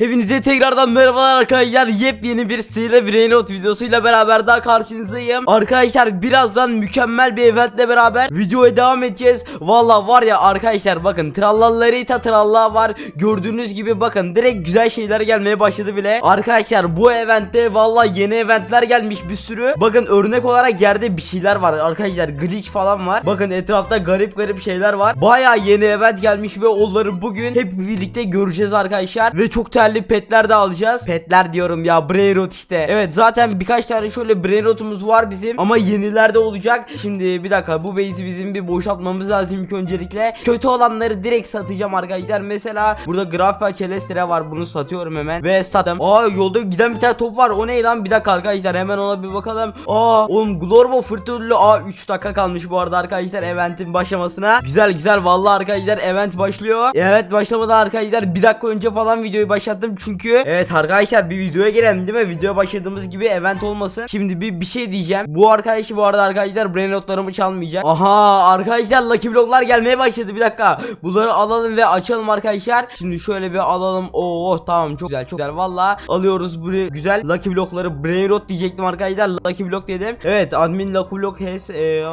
Hepinize tekrardan merhabalar arkadaşlar. Yepyeni bir Stile Brainrot videosuyla beraber daha karşınızdayım. Arkadaşlar birazdan mükemmel bir eventle beraber videoya devam edeceğiz. Valla var ya arkadaşlar bakın trallallarita tralla var. Gördüğünüz gibi bakın direkt güzel şeyler gelmeye başladı bile. Arkadaşlar bu eventte valla yeni eventler gelmiş bir sürü. Bakın örnek olarak yerde bir şeyler var arkadaşlar. Glitch falan var. Bakın etrafta garip garip şeyler var. Baya yeni event gelmiş ve onları bugün hep birlikte göreceğiz arkadaşlar. Ve çok değerli petler de alacağız. Petler diyorum ya Brainrot işte. Evet zaten birkaç tane şöyle Brainrot'umuz var bizim. Ama yeniler de olacak. Şimdi bir dakika bu base'i bizim bir boşaltmamız lazım ilk öncelikle. Kötü olanları direkt satacağım arkadaşlar. Mesela burada Grafia Celestere var. Bunu satıyorum hemen. Ve sattım. Aa yolda giden bir tane top var. O ne lan? Bir dakika arkadaşlar hemen ona bir bakalım. Aa oğlum Glorbo Fırtınlı. Aa 3 dakika kalmış bu arada arkadaşlar eventin başlamasına. Güzel güzel vallahi arkadaşlar event başlıyor. Evet başlamadan arkadaşlar bir dakika önce falan videoyu başlattım çünkü. Evet arkadaşlar bir videoya girelim değil mi? Videoya başladığımız gibi event olmasın. Şimdi bir bir şey diyeceğim. Bu arkadaşı bu arada arkadaşlar brain notlarımı çalmayacak. Aha arkadaşlar Lucky Block'lar gelmeye başladı bir dakika. Bunları alalım ve açalım arkadaşlar. Şimdi şöyle bir alalım. Oo tamam çok güzel çok güzel. Valla alıyoruz bu güzel Lucky Block'ları brain rot diyecektim arkadaşlar. Lucky Block dedim. Evet admin Lucky Block has e.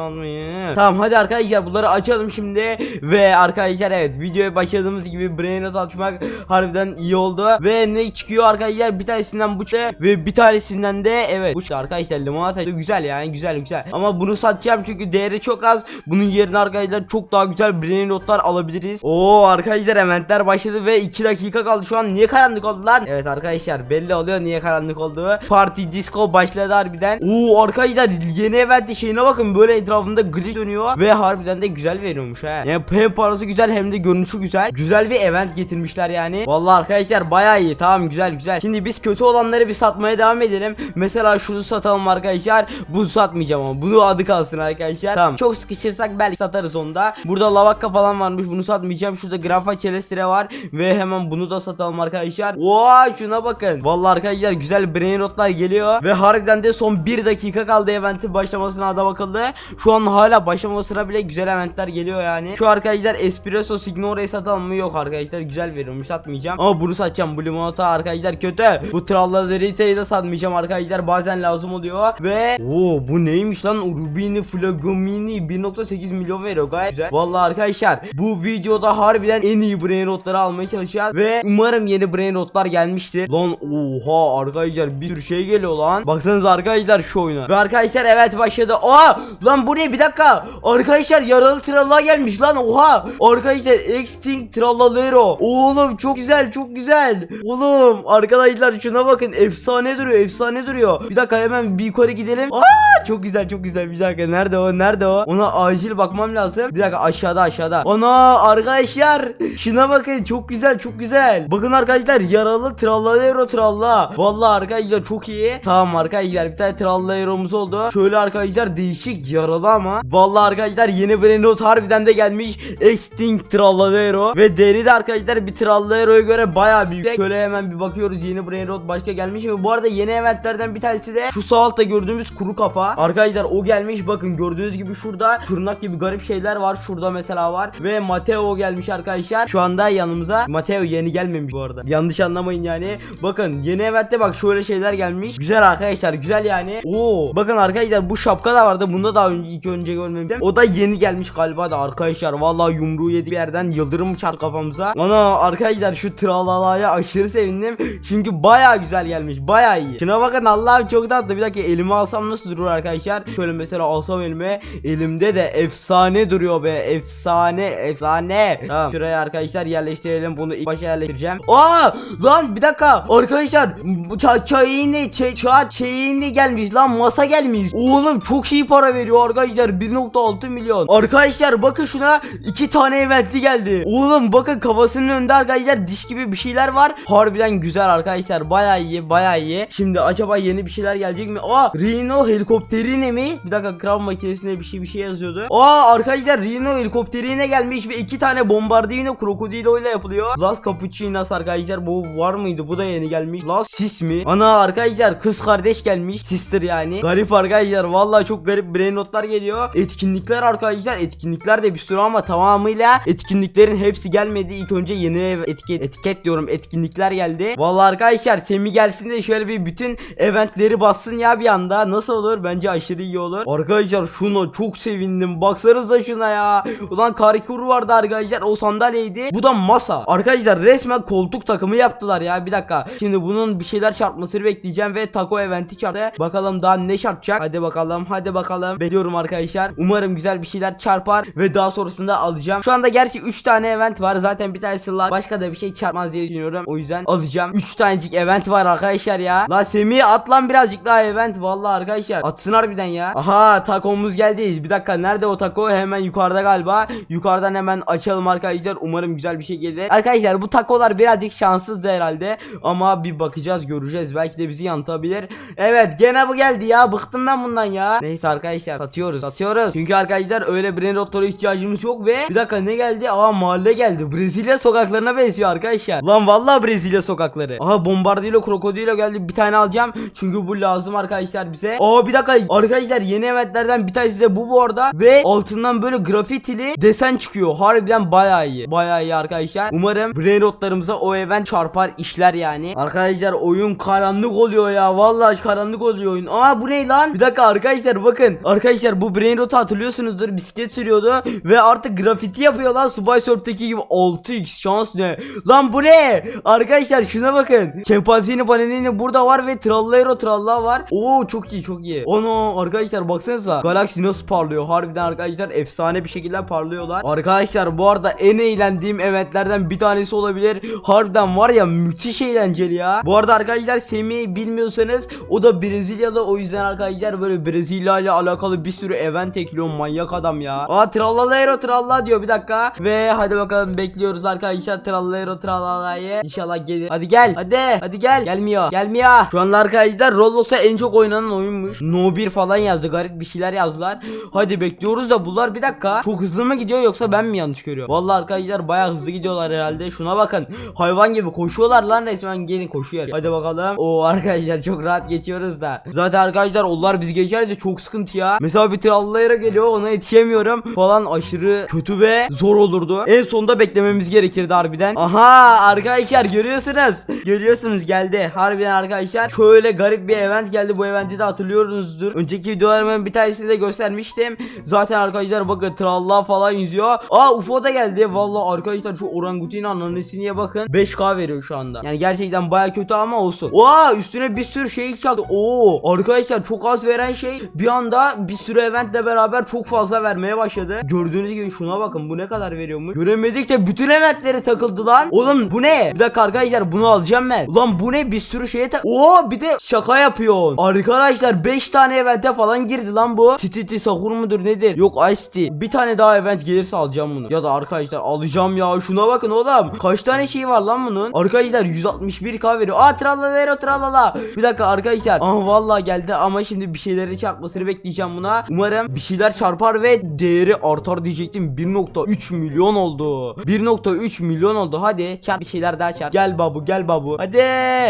Tamam hadi arkadaşlar bunları açalım şimdi ve arkadaşlar evet videoya başladığımız gibi brain rot açmak harbiden iyi oldu ve ne çıkıyor? Arkadaşlar bir tanesinden bu ve bir tanesinden de evet bu arkadaşlar limonata güzel yani güzel güzel. Ama bunu satacağım çünkü değeri çok az. Bunun yerine arkadaşlar çok daha güzel brain rotlar alabiliriz. Oo arkadaşlar eventler başladı ve 2 dakika kaldı. Şu an niye karanlık oldu lan? Evet arkadaşlar belli oluyor niye karanlık olduğu parti disco başladı harbiden. Oo arkadaşlar yeni eventin şeyine bakın. Böyle etrafında glitch dönüyor ve harbiden de güzel veriyormuş ha. Yani hem parası güzel hem de görünüşü güzel. Güzel bir event getirmişler yani. Vallahi arkadaşlar bayağı iyi tamam güzel güzel. Şimdi biz kötü olanları bir satmaya devam edelim. Mesela şunu satalım arkadaşlar. Bunu satmayacağım ama bunu adı kalsın arkadaşlar. Tamam çok sıkışırsak belki satarız onu da. Burada lavakka falan varmış bunu satmayacağım. Şurada grafa celestre var ve hemen bunu da satalım arkadaşlar. Vay şuna bakın. Vallahi arkadaşlar güzel brain rotlar geliyor ve harbiden de son 1 dakika kaldı eventin başlamasına da bakıldı şu an hala başlamasına bile güzel eventler geliyor yani. Şu arkadaşlar espresso signore'yi satalım mı? Yok arkadaşlar güzel veriyormuş satmayacağım. Ama bunu satacağım bu limonata arkadaşlar kötü. Bu tralladerita'yı da satmayacağım arkadaşlar. Bazen lazım oluyor. Ve Oo bu neymiş lan? Rubini Flagomini 1.8 milyon veriyor. Gayet güzel. Vallahi arkadaşlar bu videoda harbiden en iyi brain rotları almaya çalışacağız. Ve umarım yeni brain rotlar gelmiştir. Lan oha arkadaşlar bir sürü şey geliyor lan. Baksanıza arkadaşlar şu oyuna. Ve arkadaşlar evet başladı. Aa lan bu ne? Bir dakika. Arkadaşlar yaralı tralla gelmiş lan. Oha! Arkadaşlar Extinct Trallalero. Oğlum çok güzel çok güzel oğlum arkadaşlar şuna bakın efsane duruyor efsane duruyor. Bir dakika hemen bir yukarı gidelim. Aa çok güzel çok güzel. Bir dakika nerede o nerede o? Ona acil bakmam lazım. Bir dakika aşağıda aşağıda. Ana arkadaşlar şuna bakın çok güzel çok güzel. Bakın arkadaşlar yaralı trallalero tralla. Vallahi arkadaşlar çok iyi. Tamam arkadaşlar bir tane trallaleromuz oldu. Şöyle arkadaşlar değişik yaralı ama. Vallahi arkadaşlar yeni brand harbiden de gelmiş. Extinct trallalero. Ve deri de arkadaşlar bir trallalero'ya göre bayağı büyük şöyle hemen bir bakıyoruz yeni brand başka gelmiş ve bu arada yeni eventlerden bir tanesi de şu sağ altta gördüğümüz kuru kafa. Arkadaşlar o gelmiş bakın gördüğünüz gibi şurada tırnak gibi garip şeyler var şurada mesela var. Ve Mateo gelmiş arkadaşlar şu anda yanımıza. Mateo yeni gelmemiş bu arada. Yanlış anlamayın yani. Bakın yeni eventte bak şöyle şeyler gelmiş. Güzel arkadaşlar güzel yani. Oo bakın arkadaşlar bu şapka da vardı bunda daha önce ilk önce görmemiştim. O da yeni gelmiş galiba da arkadaşlar. Vallahi yumruğu yedi bir yerden yıldırım çarp kafamıza. Ana arkadaşlar şu tralalaya aşırı sevindim. Çünkü baya güzel gelmiş baya iyi. Şuna bakın Allah'ım çok tatlı. Bir dakika elime alsam nasıl durur arkadaşlar? Şöyle mesela alsam elime elimde de efsane duruyor be. Efsane efsane. Tamam şuraya arkadaşlar yerleştirelim. Bunu ilk başa yerleştireceğim. Aa! Lan bir dakika. Arkadaşlar ça çayını çay ça çayını gelmiş lan masa gelmiş. Oğlum çok iyi para veriyor arkadaşlar. 1.6 milyon. Arkadaşlar bakın şuna iki tane eventli geldi. Oğlum bakın kafasının önünde arkadaşlar diş gibi bir şeyler var harbiden güzel arkadaşlar. Baya iyi baya iyi. Şimdi acaba yeni bir şeyler gelecek mi? Aa Rhino helikopterine mi? Bir dakika kral makinesine bir şey bir şey yazıyordu. Aa arkadaşlar Rhino helikopterine gelmiş ve iki tane bombardino krokodilo ile yapılıyor. Las Capuchinas arkadaşlar bu var mıydı? Bu da yeni gelmiş. Las Sis mi? Ana arkadaşlar kız kardeş gelmiş. Sister yani. Garip arkadaşlar. Vallahi çok garip brain notlar geliyor. Etkinlikler arkadaşlar etkinlikler de bir sürü ama tamamıyla etkinliklerin hepsi gelmedi. İlk önce yeni ev- etiket diyorum etkinlik etkinlikler geldi. Vallahi arkadaşlar Semih gelsin de şöyle bir bütün eventleri bassın ya bir anda. Nasıl olur? Bence aşırı iyi olur. Arkadaşlar şuna çok sevindim. Baksanıza şuna ya. Ulan Karikur vardı arkadaşlar. O sandalyeydi. Bu da masa. Arkadaşlar resmen koltuk takımı yaptılar ya. Bir dakika. Şimdi bunun bir şeyler çarpmasını bekleyeceğim ve taco eventi çarptı. Bakalım daha ne çarpacak. Hadi bakalım. Hadi bakalım. Bekliyorum arkadaşlar. Umarım güzel bir şeyler çarpar ve daha sonrasında alacağım. Şu anda gerçi 3 tane event var. Zaten bir tanesi lar. Başka da bir şey çarpmaz diye düşünüyorum. O yüzden alacağım. 3 tanecik event var arkadaşlar ya. La Semih at lan birazcık daha event. Vallahi arkadaşlar. Atsın harbiden ya. Aha takomuz geldi. Bir dakika nerede o taco? Hemen yukarıda galiba. Yukarıdan hemen açalım arkadaşlar. Umarım güzel bir şey gelir. Arkadaşlar bu takolar birazcık şanssızdı herhalde. Ama bir bakacağız göreceğiz. Belki de bizi yanıtabilir. Evet gene bu geldi ya. Bıktım ben bundan ya. Neyse arkadaşlar satıyoruz satıyoruz. Çünkü arkadaşlar öyle brain rotlara ihtiyacımız yok ve bir dakika ne geldi? Aa mahalle geldi. Brezilya sokaklarına benziyor arkadaşlar. Lan vallahi Brezilya sokakları. Aha bombardilo krokodilo geldi. Bir tane alacağım. Çünkü bu lazım arkadaşlar bize. Aa bir dakika arkadaşlar yeni eventlerden bir tanesi de bu bu arada ve altından böyle grafitili desen çıkıyor. Harbiden bayağı iyi. Bayağı iyi arkadaşlar. Umarım brain rotlarımıza o event çarpar işler yani. Arkadaşlar oyun karanlık oluyor ya. Vallahi karanlık oluyor oyun. Aa bu ne lan? Bir dakika arkadaşlar bakın. Arkadaşlar bu brain rotu hatırlıyorsunuzdur. Bisiklet sürüyordu ve artık grafiti yapıyor lan. Subway Surf'teki gibi 6x şans ne? Lan bu ne? Arkadaşlar şuna bakın. Şempanzini panelini burada var ve trallero tralla var. Oo çok iyi çok iyi. Ono arkadaşlar baksanıza. Galaxy nasıl parlıyor? Harbiden arkadaşlar efsane bir şekilde parlıyorlar. Arkadaşlar bu arada en eğlendiğim eventlerden bir tanesi olabilir. Harbiden var ya müthiş eğlenceli ya. Bu arada arkadaşlar Semih'i bilmiyorsanız o da Brezilyalı o yüzden arkadaşlar böyle Brezilya ile alakalı bir sürü event ekliyor manyak adam ya. Aa trallalero tralla diyor bir dakika. Ve hadi bakalım bekliyoruz arkadaşlar trallalero trallalayı. İnşallah gelir. Hadi gel. Hadi. Hadi gel. Gelmiyor. Gelmiyor. Şu anda arkadaşlar Rollos'a en çok oynanan oyunmuş. No 1 falan yazdı. Garip bir şeyler yazdılar. Hadi bekliyoruz da bunlar bir dakika. Çok hızlı mı gidiyor yoksa ben mi yanlış görüyorum? Vallahi arkadaşlar bayağı hızlı gidiyorlar herhalde. Şuna bakın. Hayvan gibi koşuyorlar lan resmen gelin koşuyor. Hadi bakalım. O arkadaşlar çok rahat geçiyoruz da. Zaten arkadaşlar onlar biz geçerse çok sıkıntı ya. Mesela bir trallayara geliyor ona yetişemiyorum falan aşırı kötü ve zor olurdu. En sonunda beklememiz gerekirdi harbiden. Aha arkadaşlar görüyorsunuz. Görüyorsunuz geldi. Harbiden arkadaşlar şöyle garip bir event geldi. Bu eventi de hatırlıyorsunuzdur. Önceki videolarımın bir tanesini de göstermiştim. Zaten arkadaşlar bakın tralla falan yüzüyor. Aa UFO da geldi. Vallahi arkadaşlar şu orangutin annesine bakın. 5K veriyor şu anda. Yani gerçekten baya kötü ama olsun. Oha üstüne bir sürü şey çaldı. Oo arkadaşlar çok az veren şey bir anda bir sürü eventle beraber çok fazla vermeye başladı. Gördüğünüz gibi şuna bakın bu ne kadar veriyormuş. Göremedik de bütün eventleri takıldı lan. Oğlum bu ne? Bir arkadaşlar bunu alacağım ben. Ulan bu ne? Bir sürü şeye tak. Oo bir de şaka yapıyorsun. Arkadaşlar 5 tane evente falan girdi lan bu. Tititi sahur mudur nedir? Yok Ice. Bir tane daha event gelirse alacağım bunu. Ya da arkadaşlar alacağım ya. Şuna bakın oğlum. Kaç tane şey var lan bunun? Arkadaşlar 161k veriyor. Aa trallalero trallala. Bir dakika arkadaşlar. Aa vallahi geldi ama şimdi bir şeylerin çarpmasını bekleyeceğim buna. Umarım bir şeyler çarpar ve değeri artar diyecektim. 1.3 milyon oldu. 1.3 milyon oldu. Hadi çarp bir şeyler daha çarp. Gel babu gel babu. Hadi.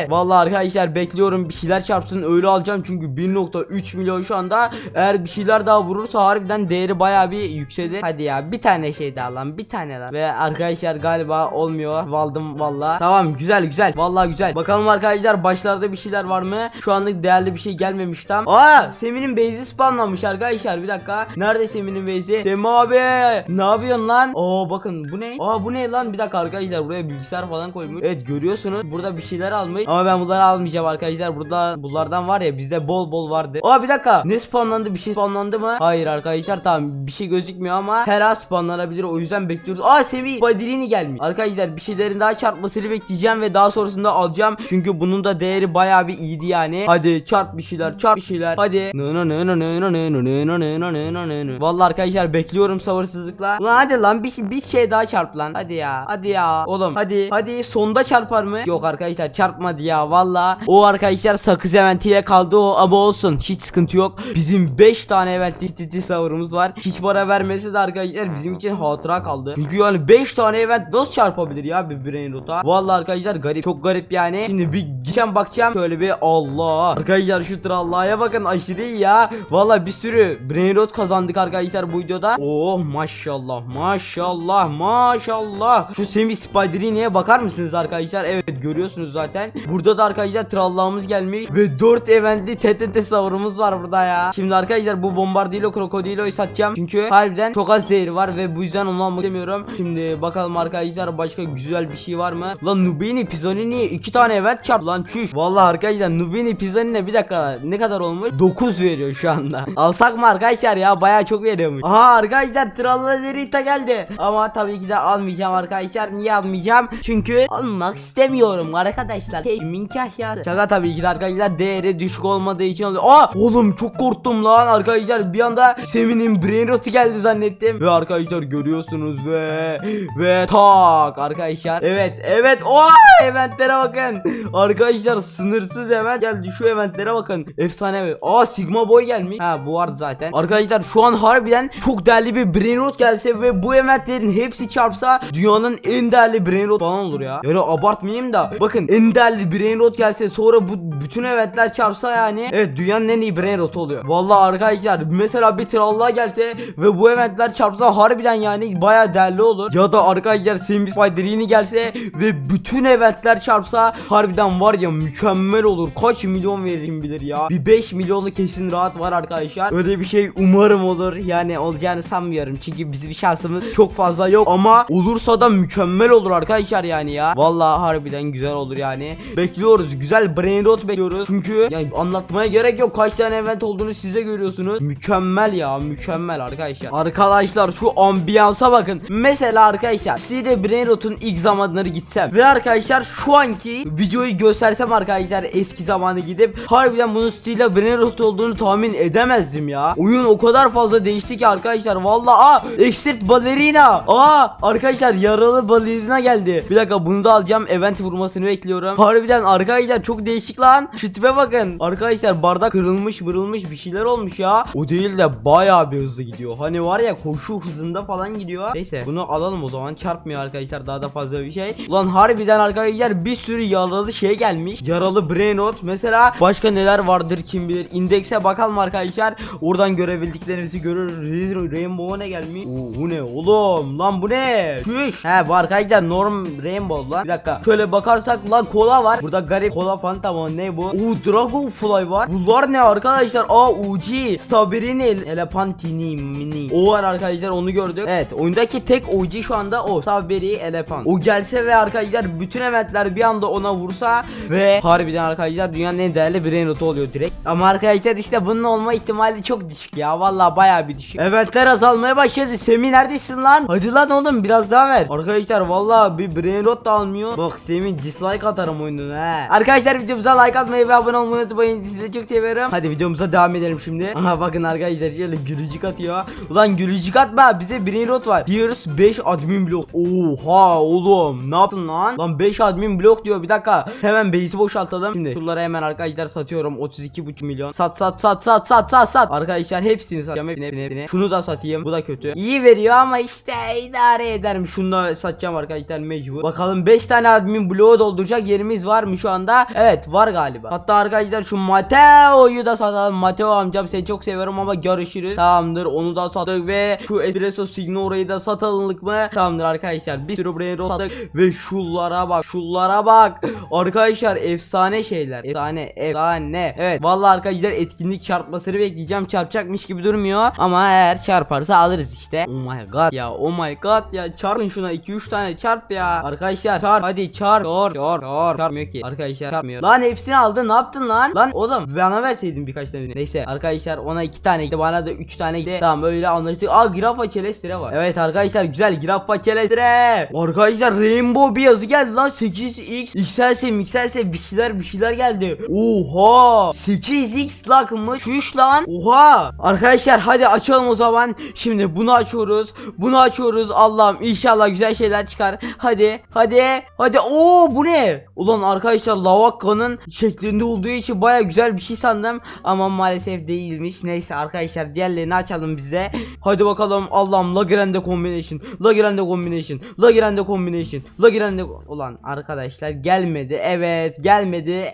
Vallahi arkadaşlar bekliyorum bir şeyler çarpsın öyle alacağım çünkü 1.3 milyon şu anda. Eğer bir şeyler daha vurursa harbiden değeri bayağı bir yükselir. Hadi ya bir tane şey daha lan bir tane daha. Ve arkadaşlar galiba olmuyor. Valdım valla. Tamam güzel güzel. Vallahi güzel. Bakalım arkadaşlar başlarda bir şeyler var mı? Şu anlık değerli bir şey gelmemiş tam. Aa Semin'in base'i spamlanmış arkadaşlar. Bir dakika. Nerede Semin'in base'i? Semi abi. Ne yapıyorsun lan? Oo bakın bu ne? Aa bu ne lan? Bir dakika arkadaşlar buraya bilgisayar falan koymuş. Evet görüyorsunuz. Burada bir şeyler almış. Ama ben bunları almayacağım arkadaşlar. Burada bunlardan var ya bizde bol bol vardı. Aa bir dakika. Ne spamlandı? Bir şey spamlandı mı? Hayır arkadaşlar tamam. Bir şey gözükmüyor ama her an spamlanabilir. O yüzden bekliyoruz. Aa Semi Badilini gelmiş. Arkadaşlar bir şeylerin daha çarpmasını bekleyeceğim ve daha sonrasında alacağım. Çünkü bunun da değeri bayağı bir iyiydi yani. Hadi çarp bir şeyler, çarp bir şeyler. Hadi. Vallahi arkadaşlar bekliyorum sabırsızlıkla. Ulan hadi lan bir, şey- bir şey daha çarp lan. Hadi ya. Hadi ya. Oğlum hadi. Hadi sonda çarpar mı? Yok arkadaşlar çarpmadı ya valla. O arkadaşlar sakız eventiyle kaldı o ama olsun. Hiç sıkıntı yok. Bizim 5 tane event titi savurumuz var. Hiç para vermesi de arkadaşlar bizim için hatıra kaldı. Çünkü yani 5 tane event nasıl çarpabilir ya bir brain rota? Valla arkadaşlar garip. Çok garip yani. Şimdi bir gideceğim bakacağım. Şöyle bir Allah. Arkadaşlar şu trallaya bakın aşırı ya. Valla bir sürü brain rot kazandık arkadaşlar bu videoda. Oh maşallah maşallah maşallah. Şu Semi Spiderini'ye bakar mısınız alabilirsiniz arkadaşlar. Evet görüyorsunuz zaten. Burada da arkadaşlar trallağımız gelmiş ve 4 eventli TTT savurumuz var burada ya. Şimdi arkadaşlar bu bombardilo krokodiloyu satacağım. Çünkü harbiden çok az zehri var ve bu yüzden onu almak istemiyorum. Şimdi bakalım arkadaşlar başka güzel bir şey var mı? Lan Nubini Pizzanini iki tane event çarp lan çüş. Vallahi arkadaşlar Nubini Pizzanini bir dakika ne kadar olmuş? 9 veriyor şu anda. Alsak mı arkadaşlar ya baya çok veriyormuş. Aha arkadaşlar Trallazerita geldi. Ama tabii ki de almayacağım arkadaşlar. Niye almayacağım? Çünkü almak istemiyorum arkadaşlar. Keyfimin kahyası. Şaka tabii ki de arkadaşlar değeri düşük olmadığı için alıyor. Aa oğlum çok korktum lan arkadaşlar. Bir anda Semin'in brain rot'u geldi zannettim. Ve arkadaşlar görüyorsunuz ve ve tak arkadaşlar. Evet evet o eventlere bakın. Arkadaşlar sınırsız event geldi. Şu eventlere bakın. Efsane. Aa Sigma Boy gelmiş. Ha bu vardı zaten. Arkadaşlar şu an harbiden çok değerli bir brain rot gelse ve bu eventlerin hepsi çarpsa dünyanın en değerli brain rot falan olur ya. Yani abartmayayım da. Bakın en değerli brain rot gelse sonra bu bütün eventler çarpsa yani evet dünyanın en iyi brain rotu oluyor. Vallahi arkadaşlar mesela bir trallığa gelse ve bu eventler çarpsa harbiden yani baya değerli olur. Ya da arkadaşlar Sims Spider'ini gelse ve bütün eventler çarpsa harbiden var ya mükemmel olur. Kaç milyon veririm bilir ya. Bir 5 milyonu kesin rahat var arkadaşlar. Öyle bir şey umarım olur. Yani olacağını sanmıyorum. Çünkü bizim şansımız çok fazla yok ama olursa da mükemmel olur arkadaşlar yani ya. Vallahi harbiden güzel olur yani. Bekliyoruz. Güzel brain rot bekliyoruz. Çünkü yani anlatmaya gerek yok. Kaç tane event olduğunu siz de görüyorsunuz. Mükemmel ya. Mükemmel arkadaşlar. Arkadaşlar şu ambiyansa bakın. Mesela arkadaşlar size brain rotun ilk zamanları gitsem ve arkadaşlar şu anki videoyu göstersem arkadaşlar eski zamanı gidip harbiden bunun stile brain rot olduğunu tahmin edemezdim ya. Oyun o kadar fazla değişti ki arkadaşlar. Vallahi aa Extert Ballerina. Aa arkadaşlar yaralı balerina geldi. Bir dakika bunu da alacağım. Event vurmasını bekliyorum. Harbiden arkadaşlar çok değişik lan. Şu tipe bakın. Arkadaşlar bardak kırılmış vırılmış bir şeyler olmuş ya. O değil de bayağı bir hızlı gidiyor. Hani var ya koşu hızında falan gidiyor. Neyse bunu alalım o zaman. Çarpmıyor arkadaşlar daha da fazla bir şey. Ulan harbiden arkadaşlar bir sürü yaralı şey gelmiş. Yaralı brain rot. Mesela başka neler vardır kim bilir. İndekse bakalım arkadaşlar. Oradan görebildiklerimizi görürüz. Rainbow'a ne gelmiş? Oo, bu ne oğlum? Lan bu ne? Şuş. He bu arkadaşlar norm Rainbow. Bir dakika. Şöyle bakarsak lan kola var. Burada garip kola fanta mı ne bu? Oo Dragonfly var. Bunlar ne arkadaşlar? Aa Uji. Strawberry'nin Elepantini mini. O var arkadaşlar onu gördük. Evet oyundaki tek OG şu anda o. Strawberry Elephant. O gelse ve arkadaşlar bütün eventler bir anda ona vursa ve harbiden arkadaşlar dünyanın en değerli brain rotu oluyor direkt. Ama arkadaşlar işte bunun olma ihtimali çok düşük ya. Vallahi bayağı bir düşük. Eventler azalmaya başladı. Semih neredesin lan? Hadi lan oğlum biraz daha ver. Arkadaşlar vallahi bir brain rot da almıyor. Bak Semih dislike atarım oyununa he. Arkadaşlar videomuza like atmayı ve abone olmayı unutmayın. Sizi çok seviyorum. Hadi videomuza devam edelim şimdi. Aha bakın arkadaşlar şöyle gülücük atıyor. Ulan gülücük atma bize brain rot var. Here's 5 admin blok. Oha oğlum ne yaptın lan? Lan 5 admin blok diyor bir dakika. Hemen base'i boşaltalım. Şimdi şunları hemen arkadaşlar satıyorum. 32,5 milyon. Sat sat sat sat sat sat sat. Arkadaşlar hepsini satacağım. Hepsini, hepsini, hepsini. Şunu da satayım. Bu da kötü. İyi veriyor ama işte idare ederim. Şunu da satacağım arkadaşlar mecbur. Bakalım 5 tane admin bloğu dolduracak yerimiz var mı şu anda? Evet var galiba. Hatta arkadaşlar şu Mateo'yu da satalım. Mateo amcam seni çok seviyorum ama görüşürüz. Tamamdır onu da sattık ve şu espresso signora'yı da satalımlık mı? Tamamdır arkadaşlar. Bir sürü rot sattık ve şullara bak. Şullara bak. Arkadaşlar efsane şeyler. Efsane efsane. Evet vallahi arkadaşlar etkinlik çarpmasını bekleyeceğim. Çarpacakmış gibi durmuyor ama eğer çarparsa alırız işte. Oh my god ya. Oh my god ya. Çarpın şuna 2-3 tane çarp ya. Arkadaşlar çarp. Hadi çarp. Çarp. Çarp. Çarp. Çarpmıyor ki. Arkadaşlar çarpmıyor. Lan hepsini aldın. Ne yaptın lan? Lan oğlum bana verseydin birkaç tane. Neyse arkadaşlar ona 2 tane gitti. Bana da 3 tane gitti. Tamam öyle anlaştık. Aa Grafa Celestre var. Evet arkadaşlar güzel. Grafa Celestre. Arkadaşlar Rainbow bir yazı geldi lan. 8x XLS XLS bir şeyler bir şeyler geldi. Oha. 8x lak mı? Şuş lan. Oha. Arkadaşlar hadi açalım o zaman. Şimdi bunu açıyoruz. Bunu açıyoruz. Allah'ım inşallah güzel şeyler çıkar. Hadi. Hadi. Hadi. Oo bu ne? Ulan arkadaşlar Lavakka'nın şeklinde olduğu için baya güzel bir şey sandım. Ama maalesef değilmiş. Neyse arkadaşlar diğerlerini açalım bize. Hadi bakalım. Allah'ım Lagrande combination. Lagrande combination. Lagrande combination. Lagrande Ulan arkadaşlar gelmedi. Evet gelmedi.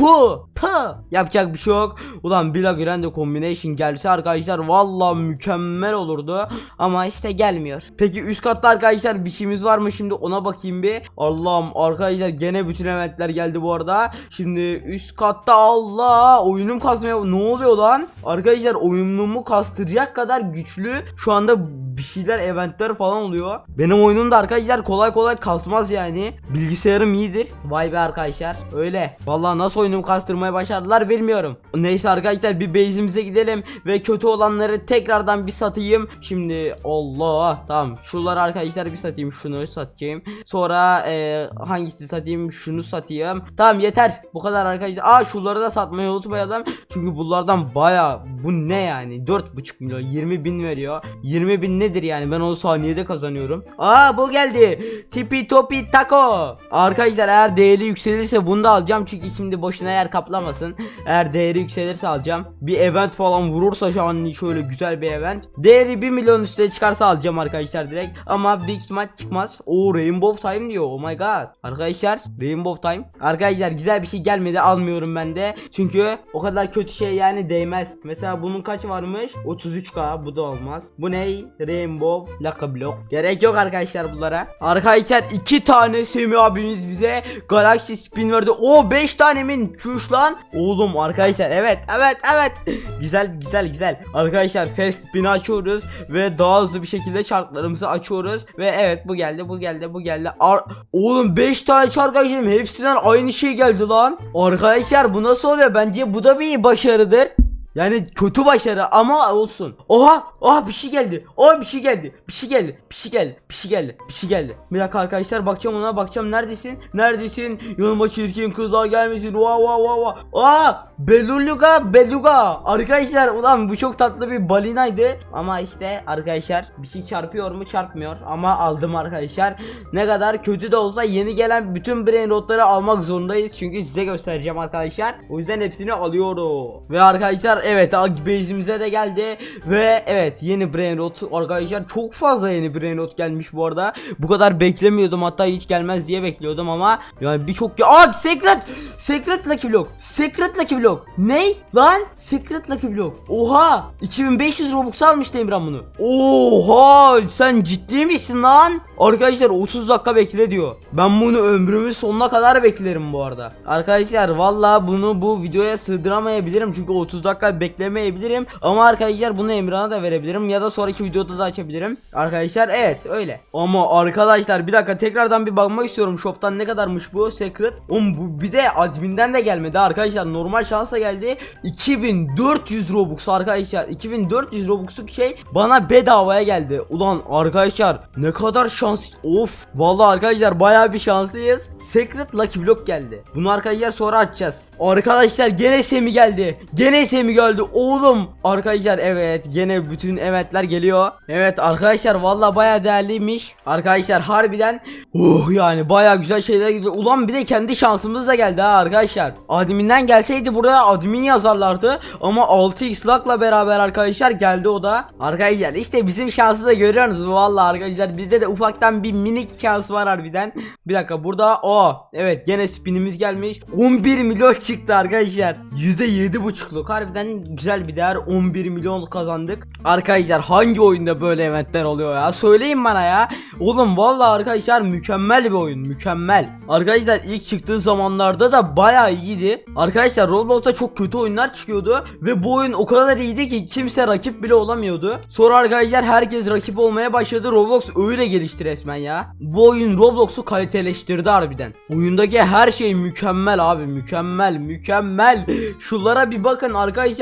Pu pu yapacak bir şey yok. Ulan Bila Grande combination gelse arkadaşlar vallahi mükemmel olurdu. Ama işte gelmiyor. Peki üst katta arkadaşlar bir şeyimiz var mı şimdi ona bakayım bir. Allah'ım arkadaşlar gene bütün eventler geldi bu arada. Şimdi üst katta Allah oyunum kasmaya ne oluyor lan? Arkadaşlar oyunumu kastıracak kadar güçlü şu anda bir şeyler eventler falan oluyor. Benim oyunum da arkadaşlar kolay kolay kasmaz yani. Bilgisayarım iyidir. Vay be arkadaşlar. Öyle. Vallahi nasıl oyunumu kastırmaya başardılar bilmiyorum. Neyse arkadaşlar bir base'imize gidelim ve kötü olanları tekrardan bir satayım. Şimdi Allah tamam. Şunları arkadaşlar bir satayım. Şunu satayım. Sonra e, hangisi satayım? Şunu satayım. Tamam yeter. Bu kadar arkadaşlar. Aa şunları da satmayı unutmayalım. Çünkü bunlardan baya bu ne yani? 4,5 milyon 20 bin veriyor. 20 bin nedir yani? Ben onu saniyede kazanıyorum. Aa bu geldi. Tipi topi taco. Arkadaşlar eğer değeri yükselirse bunu da alacağım. Çünkü şimdi boşuna yer kaplamasın. Eğer değeri yükselirse alacağım. Bir event falan vurursa şu an şöyle güzel bir event. Değeri 1 milyon üstüne çıkarsa alacağım arkadaşlar direkt. Ama büyük ihtimal çıkmaz. O Rainbow Time diyor. Oh my god. Arkadaşlar Rainbow Time. Arkadaşlar güzel bir şey gelmedi almıyorum ben de. Çünkü o kadar kötü şey yani değmez. Mesela bunun kaç varmış? 33k bu da olmaz. Bu ne? Rainbow Lucky Block. Gerek yok arkadaşlar bunlara. Arkadaşlar iki tane Semih abimiz bize Galaxy Spin verdi. O 5 tane çüş lan. Oğlum arkadaşlar evet evet evet. güzel güzel güzel. Arkadaşlar Fast Spin'i açıyoruz ve daha hızlı bir şekilde çarklarımızı açıyoruz. Ve evet bu geldi bu geldi bu geldi. Ar Oğlum 5 tane çark açtım hepsinden aynı şey geldi lan. Arkadaşlar bu nasıl oluyor? Bence bu da bir başarıdır. Yani kötü başarı ama olsun. Oha! Oha bir şey geldi. Oha bir şey geldi. Bir şey geldi. Bir şey geldi. Bir şey geldi. Bir şey geldi. Bir dakika arkadaşlar bakacağım ona bakacağım. Neredesin? Neredesin? Yanıma çirkin kızlar gelmesin. Vaa vaa vaa vaa. Aa! Beluga beluga. Arkadaşlar ulan bu çok tatlı bir balinaydı. Ama işte arkadaşlar bir şey çarpıyor mu? Çarpmıyor. Ama aldım arkadaşlar. Ne kadar kötü de olsa yeni gelen bütün brain rotları almak zorundayız. Çünkü size göstereceğim arkadaşlar. O yüzden hepsini alıyorum. Ve arkadaşlar evet base'imize de geldi. Ve evet yeni brain rot arkadaşlar. Çok fazla yeni brain rot gelmiş bu arada. Bu kadar beklemiyordum. Hatta hiç gelmez diye bekliyordum ama yani birçok Aa secret! Secret lucky block. Secret lucky block. Ne lan secret lucky block. Oha! 2500 robux almıştı Emran bunu. Oha! Sen ciddi misin lan? Arkadaşlar 30 dakika bekle diyor. Ben bunu ömrümün sonuna kadar beklerim bu arada. Arkadaşlar vallahi bunu bu videoya sığdıramayabilirim. Çünkü 30 dakika beklemeyebilirim. Ama arkadaşlar bunu Emran'a da verebilirim. Ya da sonraki videoda da açabilirim. Arkadaşlar evet öyle. Ama arkadaşlar bir dakika tekrardan bir bakmak istiyorum. Shop'tan ne kadarmış bu? Secret. Oğlum bu bir de adminden de gelmedi. Arkadaşlar normal şansla geldi. 2400 robux arkadaşlar. 2400 robux'luk şey bana bedavaya geldi. Ulan arkadaşlar ne kadar şans. Of vallahi arkadaşlar baya bir şanslıyız. Secret lucky block geldi. Bunu arkadaşlar sonra açacağız. Arkadaşlar gene semi geldi. Gene semi geldi. Oğlum. Arkadaşlar evet gene bütün evetler geliyor. Evet arkadaşlar vallahi baya değerliymiş. Arkadaşlar harbiden oh yani baya güzel şeyler geliyor. Ulan bir de kendi şansımız da geldi ha arkadaşlar. Adminden gelseydi burada admin yazarlardı. Ama 6x lakla beraber arkadaşlar geldi o da. Arkadaşlar işte bizim şansı da görüyorsunuz vallahi arkadaşlar bizde de ufaktan bir minik şans var harbiden. Bir dakika burada o evet gene spinimiz gelmiş. 11 milyon çıktı arkadaşlar. %7.5'luk harbiden güzel bir değer. 11 milyon kazandık. Arkadaşlar hangi oyunda böyle eventler oluyor ya? Söyleyin bana ya. Oğlum vallahi arkadaşlar mükemmel bir oyun mükemmel. Arkadaşlar ilk çıktığı zamanlarda da bayağı iyiydi. Arkadaşlar Roblox'ta çok kötü oyunlar çıkıyordu ve bu oyun o kadar iyiydi ki kimse rakip bile olamıyordu. Sonra arkadaşlar herkes rakip olmaya başladı. Roblox öyle gelişti resmen ya. Bu oyun Roblox'u kaliteleştirdi harbiden. Oyundaki her şey mükemmel abi mükemmel mükemmel. Şunlara bir bakın arkadaşlar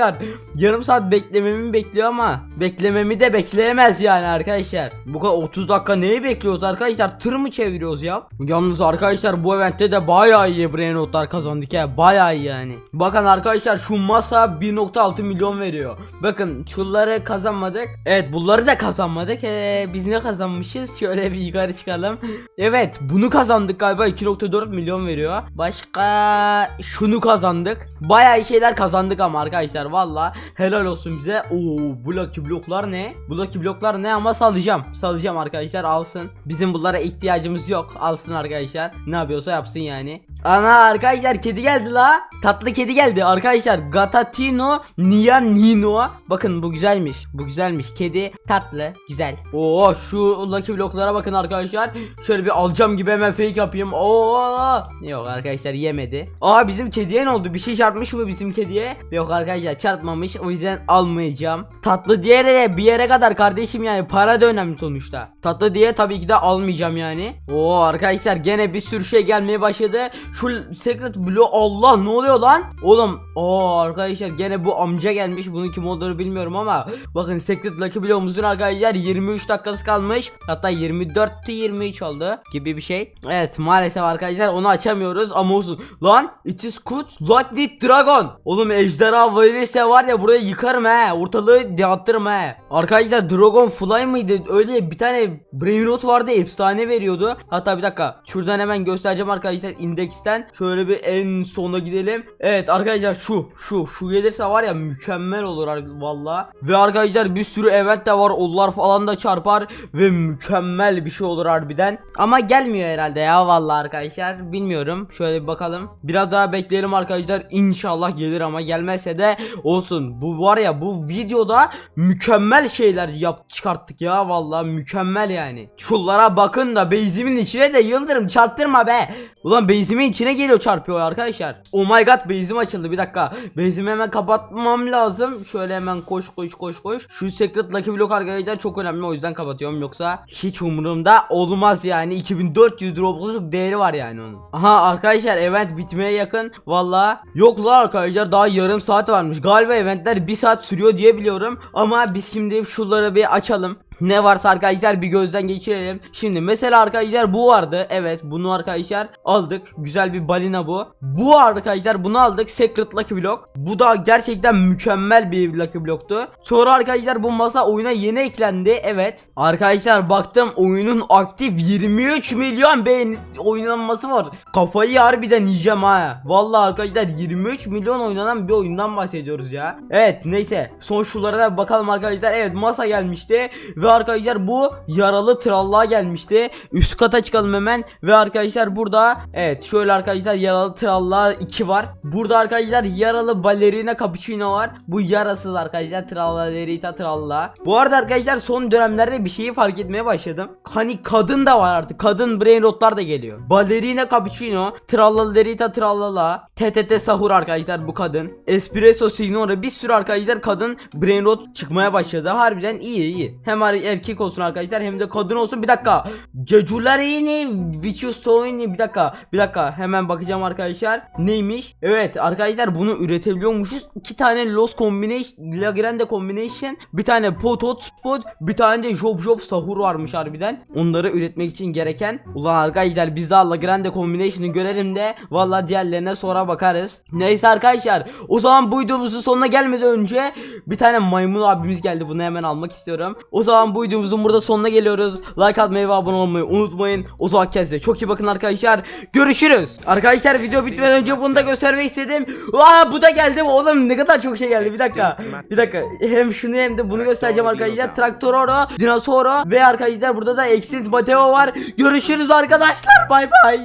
yarım saat beklememi bekliyor ama beklememi de bekleyemez yani arkadaşlar. Bu kadar 30 dakika neyi bekliyoruz arkadaşlar? Tır mı çeviriyoruz ya? Yalnız arkadaşlar bu eventte de bayağı iyi brain notlar kazandık ya. Bayağı iyi yani. Bakın arkadaşlar şu masa 1.6 milyon veriyor. Bakın şunları kazanmadık. Evet bunları da kazanmadık. Ee, biz ne kazanmışız? Şöyle bir yukarı çıkalım. Evet bunu kazandık galiba. 2.4 milyon veriyor. Başka şunu kazandık. Bayağı şeyler kazandık ama arkadaşlar valla helal olsun bize Oo bu lucky bloklar ne bu lucky bloklar ne ama salacağım salacağım arkadaşlar alsın bizim bunlara ihtiyacımız yok alsın arkadaşlar ne yapıyorsa yapsın yani Ana arkadaşlar kedi geldi la. Tatlı kedi geldi arkadaşlar. Gatatino Nianino. Bakın bu güzelmiş. Bu güzelmiş. Kedi tatlı, güzel. Oo şu Lucky bloklara bakın arkadaşlar. Şöyle bir alacağım gibi hemen fake yapayım. Oo! Yok arkadaşlar yemedi. Aa bizim kediye ne oldu? Bir şey çarpmış mı bizim kediye? Yok arkadaşlar çarpmamış. O yüzden almayacağım. Tatlı diye de bir yere kadar kardeşim yani para da önemli sonuçta. Tatlı diye tabii ki de almayacağım yani. Oo arkadaşlar gene bir sürü şey gelmeye başladı. Şu secret block Allah ne oluyor lan? Oğlum o arkadaşlar gene bu amca gelmiş. Bunun kim olduğunu bilmiyorum ama bakın secret lucky block'umuzun arkadaşlar 23 dakikası kalmış. Hatta 24 23 oldu gibi bir şey. Evet maalesef arkadaşlar onu açamıyoruz ama olsun. Lan it is good like dragon. Oğlum ejderha verirse var ya burayı yıkarım he. Ortalığı dağıtırım he. Arkadaşlar dragon fly mıydı? Öyle bir tane brain vardı efsane veriyordu. Hatta bir dakika şuradan hemen göstereceğim arkadaşlar indeksten. Şöyle bir en sona gidelim. Evet arkadaşlar şu şu şu gelirse var ya mükemmel olur valla. Ve arkadaşlar bir sürü event de var. Onlar falan da çarpar ve mükemmel bir şey olur harbiden. Ama gelmiyor herhalde ya valla arkadaşlar. Bilmiyorum. Şöyle bir bakalım. Biraz daha bekleyelim arkadaşlar. İnşallah gelir ama gelmezse de olsun. Bu var ya bu videoda mükemmel şeyler yap çıkarttık ya valla mükemmel yani. Şunlara bakın da beyzimin içine de yıldırım çarptırma be. Ulan beyzimin içine geliyor çarpıyor arkadaşlar. Oh my god beyzim açıldı bir dakika. Beyzimi hemen kapatmam lazım. Şöyle hemen koş koş koş koş. Şu secret lucky block arkadaşlar çok önemli o yüzden kapatıyorum yoksa hiç umurumda olmaz yani. 2400 Roblox'luk değeri var yani onun. Aha arkadaşlar event bitmeye yakın. Valla yok la arkadaşlar daha yarım saat varmış. Galiba eventler bir saat sürüyor diye biliyorum. Ama biz şimdi şunları bir açalım. Ne varsa arkadaşlar bir gözden geçirelim. Şimdi mesela arkadaşlar bu vardı. Evet bunu arkadaşlar aldık. Güzel bir balina bu. Bu arkadaşlar bunu aldık. Secret Lucky Block. Bu da gerçekten mükemmel bir Lucky Block'tu. Sonra arkadaşlar bu masa oyuna yeni eklendi. Evet. Arkadaşlar baktım oyunun aktif 23 milyon beğeni oynanması var. Kafayı harbiden yiyeceğim ha. Vallahi arkadaşlar 23 milyon oynanan bir oyundan bahsediyoruz ya. Evet neyse. Son şulara da bakalım arkadaşlar. Evet masa gelmişti. Ve arkadaşlar bu yaralı trallığa gelmişti. Üst kata çıkalım hemen. Ve arkadaşlar burada evet şöyle arkadaşlar yaralı trallığa 2 var. Burada arkadaşlar yaralı balerina cappuccino var. Bu yarasız arkadaşlar trallerita tralla. Bu arada arkadaşlar son dönemlerde bir şeyi fark etmeye başladım. Hani kadın da var artık. Kadın brain rotlar da geliyor. Balerina cappuccino, trallerita trallala, TTT sahur arkadaşlar bu kadın. Espresso signora bir sürü arkadaşlar kadın brain rot çıkmaya başladı. Harbiden iyi iyi. Hem erkek olsun arkadaşlar hem de kadın olsun. Bir dakika. Cecularini Vichusoni bir dakika. Bir dakika hemen bakacağım arkadaşlar. Neymiş? Evet arkadaşlar bunu üretebiliyormuşuz. İki tane Los Combination, La Combination, bir tane Pot Hot Spot, bir tane de Job Job Sahur varmış harbiden. Onları üretmek için gereken. Ulan arkadaşlar biz daha La Grande Combination'ı görelim de valla diğerlerine sonra bakarız. Neyse arkadaşlar o zaman bu videomuzun sonuna gelmeden önce bir tane maymun abimiz geldi. Bunu hemen almak istiyorum. O zaman bu videomuzun burada sonuna geliyoruz. Like atmayı ve abone olmayı unutmayın. O zaman kendinize çok iyi bakın arkadaşlar. Görüşürüz. Arkadaşlar video bitmeden önce bunu da göstermek istedim. Aa bu da geldi oğlum ne kadar çok şey geldi. Bir dakika. Bir dakika. Hem şunu hem de bunu göstereceğim arkadaşlar. Traktoro, Dinasoro ve arkadaşlar burada da Exit Mateo var. Görüşürüz arkadaşlar. Bay bay.